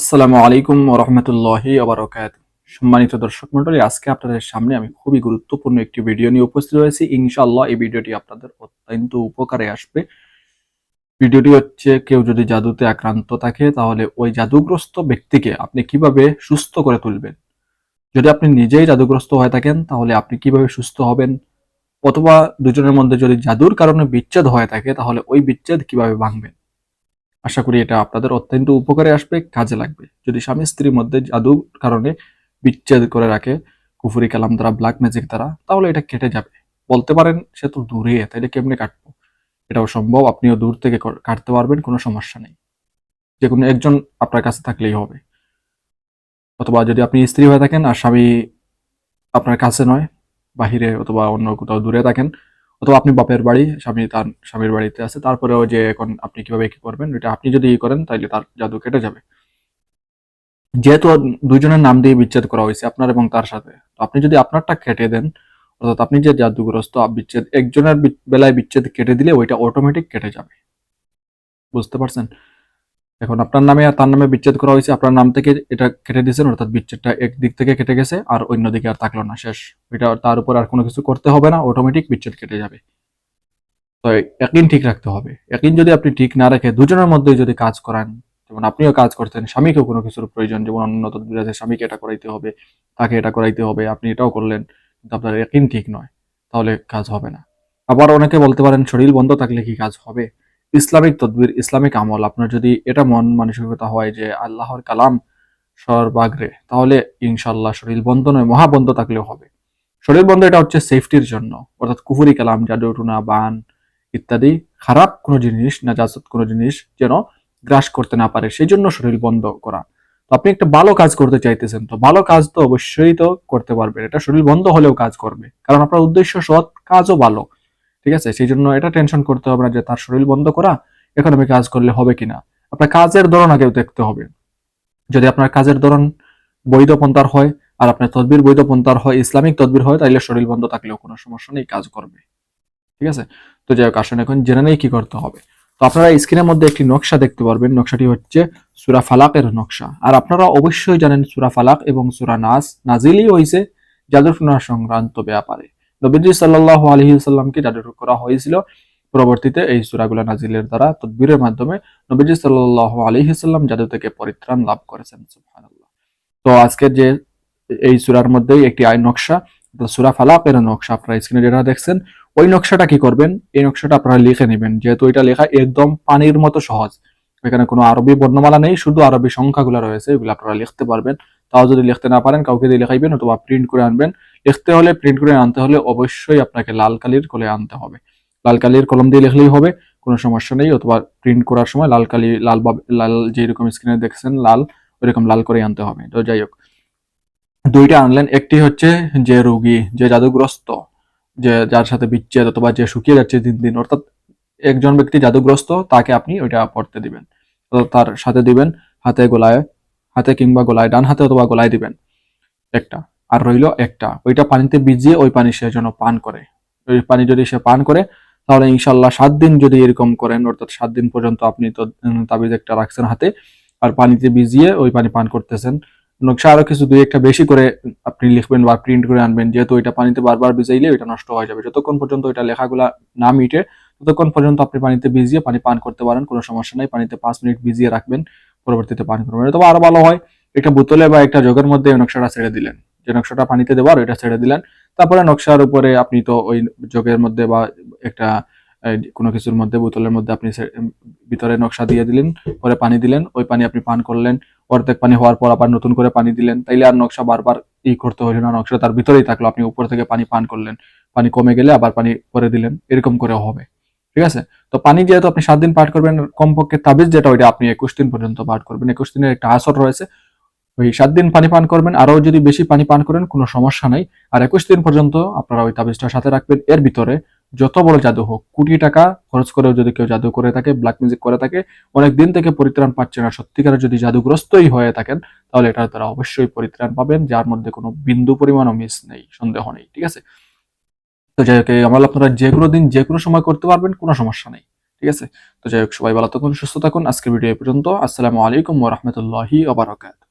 আসসালামু আলাইকুম রহমতুল্লাহি আবরকাত সম্মানিত দর্শক মন্ডলী আজকে আপনাদের সামনে আমি খুবই গুরুত্বপূর্ণ একটি ভিডিও নিয়ে উপস্থিত হয়েছি। ইনশাআল্লাহ এই ভিডিওটি আপনাদের অত্যন্ত উপকারে আসবে। ভিডিওটি হচ্ছে, কেউ যদি জাদুতে আক্রান্ত থাকে, তাহলে ওই জাদুগ্রস্ত ব্যক্তিকে আপনি কীভাবে সুস্থ করে তুলবেন? যদি আপনি নিজেই জাদুগ্রস্ত হয়ে থাকেন, তাহলে আপনি কীভাবে সুস্থ হবেন? অথবা দুজনের মধ্যে যদি জাদুর কারণে বিচ্ছেদ হয়ে থাকে, তাহলে ওই বিচ্ছেদ কীভাবে ভাঙবেন? আশা করি এটা আপনাদের অত্যন্ত উপকারে আসবে, কাজে লাগবে। যদি স্বামী স্ত্রীর মধ্যে জাদুর কারণে বিচ্ছেদ করে রাখে, কুফুরি কালাম দ্বারা ব্ল্যাক ম্যাজিক দ্বারা, তাহলে এটা কেটে যাবে। বলতে পারেন, সে তো দূরে তাইলে কেমনে কাটবো? এটাও সম্ভব, আপনিও দূর থেকে কাটতে পারবেন, কোনো সমস্যা নেই। যে কোনো একজন আপনার কাছে থাকলেই হবে। অথবা যদি আপনি স্ত্রী হয়ে থাকেন আর স্বামী আপনার কাছে নয়, বাহিরে অথবা অন্য কোথাও দূরে থাকেন অথবা আপনি বাপের বাড়ি, স্বামী তার, স্বামীর বাড়িতে আছে, তারপরেও যে এখন আপনি কীভাবে কি করবেন, এটা আপনি যদি ই করেন তাহলে তার জাদু কেটে যাবে। যেহেতু দুইজনের নাম দিয়ে বিচ্ছেদ করা হয়েছে আপনার এবং তার সাথে, তো আপনি যদি আপনারটা কেটে দেন, অর্থাৎ আপনি যে জাদুগ্রস্ত বিচ্ছেদ, একজনের বেলায় বিচ্ছেদ কেটে দিলে ওইটা অটোমেটিক কেটে যাবে। বুঝতে পারছেন? এখন আপনার নামে আর তার নামে বিচ্ছেদ করা হয়েছে, আপনার নাম থেকে এটা কেটে দিয়েছেন, অর্থাৎ বিচ্ছেদটা এক দিক থেকে কেটে গেছে আর অন্য দিকে আর থাকল না, শেষ। এটা তার উপর আর কোনো কিছু করতে হবে না অটোমেটিক বিচ্ছেদ কেটে যাবে। তো একদিন ঠিক রাখতে হবে। একদিন যদি আপনি ঠিক না রেখে দুজনের মধ্যে যদি কাজ করান, যেমন আপনিও কাজ করতেন, স্বামীকেও কোনো কিছুর প্রয়োজন, যেমন অন্য আছে, স্বামীকে এটা করাইতে হবে, তাকে এটা করাইতে হবে, আপনি এটাও করলেন, কিন্তু আপনার একদিন ঠিক নয়, তাহলে কাজ হবে না। আবার অনেকে বলতে পারেন, শরীর বন্ধ থাকলে কি কাজ হবে? ইসলামিক তদবির, ইসলামিক আমল। আপনার যদি এটা মন মানসিকতা হয় যে আল্লাহর কালাম সর্বাগ্রে, তাহলে ইনশাল্লাহ শরীর বন্ধ নয় মহাবন্ধ থাকলেও হবে। শরীর বন্ধ এটা হচ্ছে সেফটির জন্য। অর্থাৎ কুফুরি কালাম জাদু টুনা বান ইত্যাদি, খারাপ কোনো জিনিস, নাজাসত কোনো জিনিস যেন গ্রাস করতে না পারে সেই জন্য শরীর বন্ধ করা। তো আপনি একটা ভালো কাজ করতে চাইতেছেন, তো ভালো কাজ তো অবশ্যই তো করতে পারবেন। এটা শরীর বন্ধ হলেও কাজ করবে। কারণ আপনার উদ্দেশ্য সৎ, কাজও ভালো। ঠিক আছে? সেই জন্য এটা টেনশন করতে হবে না যে তার শরীর বন্ধ করা এখন কাজ করলে হবে কিনা। আপনার কাজের ধরন আগেও দেখতে হবে। যদি আপনার কাজের ধরন বৈধ পন্থার হয় আর আপনার তদবির বৈধ পন্থার হয়, ইসলামিক তদবির হয় তাহলে শরীর বন্ধ থাকলেও কোনো সমস্যা নেই, কাজ করবে। ঠিক আছে? তো যাই হোক, আসুন এখন জেনে নেই কি করতে হবে। তো আপনারা স্ক্রিনের মধ্যে একটি নকশা দেখতে পারবেন। নকশাটি হচ্ছে সুরা ফালাকের নকশা। আর আপনারা অবশ্যই জানেন সুরা ফালাক এবং সুরা নাস, নাজিলই হয়েছে জাদুটনা সংক্রান্ত ব্যাপারে। নবীজি সাল্লাহ আলহিসাল্লামকে জাদু করা হয়েছিল। পরবর্তীতে এই সুরাগুলা নাজিলের দ্বারা তদবিরের মাধ্যমে নবীজি সাল্লাহ আলহিসাল্লাম জাদু থেকে পরিত্রাণ লাভ করেছেন, সুবহানাল্লাহ। তো আজকের যে এই সুরার মধ্যেই একটি আই নকশা সুরা ফালাকের নকশা, আপনারা স্ক্রিনে যেটা দেখছেন, ওই নকশাটা কি করবেন? এই নকশাটা আপনারা লিখে নেবেন, যেহেতু এটা লেখা একদম পানির মতো সহজ। এখানে কোনো আরবি বর্ণমালা নেই, শুধু আরবি সংখ্যাগুলো রয়েছে, এগুলো আপনারা লিখতে পারবেন। তাও যদি লিখতে না পারেন, কাউকে দিয়ে লেখাইবেন অথবা প্রিন্ট করে আনবেন। লিখতে হলে প্রিন্ট করে আনতে হলে অবশ্যই আপনাকে লাল কালির কলে আনতে হবে। লাল কালির কলম দিয়ে লিখলেই হবে, কোনো সমস্যা নেই। অথবা প্রিন্ট করার সময় লাল কালি, লাল বা- লাল যেরকম স্ক্রিনে দেখছেন, লাল, ওইরকম লাল করে আনতে হবে। তো যাই হোক। দুইটা আনলেন, একটি হচ্ছে যে রোগী, যে জাদুগ্রস্ত, যে যার সাথে বিচ্ছেদ অথবা যে শুকিয়ে যাচ্ছে দিন দিন, অর্থাৎ একজন ব্যক্তি জাদুগ্রস্ত, তাকে আপনি ওইটা পড়তে দিবেন। তার সাথে দিবেন, হাতে গোলায়, হাতে কিংবা গোলায় ডান হাতে অথবা গোলায় দিবেন। একটা। আর রইল একটা। ওইটা পানিতে ভিজিয়ে ওই পানি সে যেন পান করে। ওই পানি যদি সে পান করে, তাহলে ইনশাল্লাহ সাত দিন যদি এরকম করেন, অর্থাৎ সাত দিন পর্যন্ত আপনি তো তাবিজ একটা রাখছেন হাতে, আর পানিতে ভিজিয়ে ওই পানি পান করতেছেন। নকশা আরও কিছু দুই একটা বেশি করে আপনি লিখবেন বা প্রিন্ট করে আনবেন। যেহেতু ওইটা পানিতে বারবার ভিজাইলে ওইটা নষ্ট হয়ে যাবে। যতক্ষণ পর্যন্ত ওইটা লেখাগুলা না মিটে, ততক্ষণ পর্যন্ত আপনি পানিতে ভিজিয়ে পানি পান করতে পারেন, কোনো সমস্যা নাই। পানিতে পাঁচ মিনিট ভিজিয়ে রাখবেন, পরবর্তীতে পান করবেন। তবে আরও ভালো হয়। একটা বোতলে বা একটা জগের মধ্যে নকশাটা ছেড়ে দিলেন। যে নকশাটা পানিতে দেওয়ার ওইটা ছেড়ে দিলেন। তারপরে নকশার উপরে আপনি তো ওই জগের মধ্যে বা একটা কোনো কিছুর মধ্যে, বোতলের মধ্যে আপনি ভিতরে নকশা দিয়ে দিলেন, পরে পানি দিলেন, ওই পানি আপনি পান করলেন, অর্ধেক পানি হওয়ার পর আবার নতুন করে পানি দিলেন, তাইলে আর নকশা বারবার ই করতে হইল না, নকশা তার ভিতরেই থাকল, আপনি উপর থেকে পানি পান করলেন, পানি কমে গেলে আবার পানি পরে দিলেন, এরকম করে হবে, ঠিক আছে? তো পানি যেহেতু আপনি সাত দিন পাঠ করবেন, কমপক্ষে তাবিজ যেটা, ওইটা আপনি একুশ দিন পর্যন্ত পাঠ করবেন, একুশ দিনের একটা আসর রয়েছে ওই সাত দিন পানি পান করবেন। আরও যদি বেশি পানি পান করেন, কোনো সমস্যা নাই। আর একুশ দিন পর্যন্ত আপনারা ওই তাবিজটা সাথে রাখবেন। এর ভিতরে যত বড় জাদু হোক, কোটি টাকা খরচ করেও যদি কেউ জাদু করে থাকে ব্ল্যাক মিউজিক করে থাকে, অনেক দিন থেকে পরিত্রাণ পাচ্ছে না। সত্যিকারের যদি জাদুগ্রস্তই হয়ে থাকেন, তাহলে এটার দ্বারা অবশ্যই পরিত্রাণ পাবেন, যার মধ্যে কোনো বিন্দু পরিমাণও মিস নেই, সন্দেহ নেই, ঠিক আছে? তো যাই হোক আমল আপনারা যে কোনো দিন, যে কোনো সময় করতে পারবেন, কোনো সমস্যা নেই, ঠিক আছে? তো যাই হোক, সবাই ভালো থাকুন, সুস্থ থাকুন। আজকের ভিডিও পর্যন্ত। আসসালামু আলাইকুম ওয়া রাহমাতুল্লাহি ওয়া বারাকাতুহু।